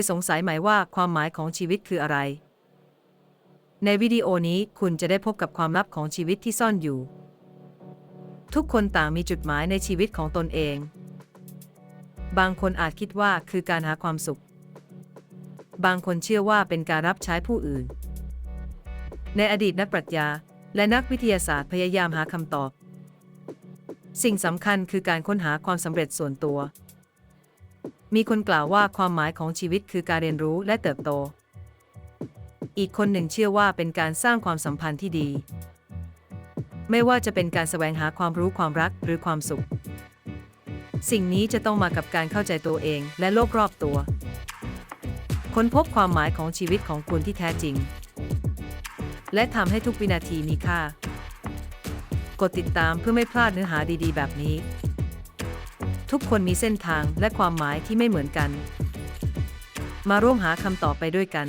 ยสงสัยไหมว่าความหมายของชีวิตคืออะไร ในวิดีโอนี้คุณจะได้พบกับความลับของชีวิตที่ซ่อนอยู่ ทุกคนต่างมีจุดหมายในชีวิตของตนเอง บางคนอาจคิดว่าคือการหาความสุข บางคนเชื่อว่าเป็นการรับใช้ผู้อื่น ในอดีตนักปรัชญา และนักวิทยาศาสตร์พยายามหาคำตอบ สิ่งสำคัญคือการค้นหาความสำเร็จส่วนตัว มีคนกล่าวว่าความหมายของชีวิตคือการเรียนรู้และเติบโต อีกคนหนึ่งเชื่อว่าเป็นการสร้างความสัมพันธ์ที่ดี ไม่ว่าจะเป็นการแสวงหาความรู้ความรักหรือความสุข สิ่งนี้จะต้องมากับการเข้าใจตัวเองและโลกรอบตัว ค้นพบความหมายของชีวิตของคุณที่แท้จริง และทำให้ทุกวินาทีมีค่า กดติดตามเพื่อไม่พลาดเนื้อหาดีๆ แบบนี้ ทุกคนมีเส้นทางและความหมายที่ไม่เหมือนกัน มาร่วมหาคำตอบไปด้วยกัน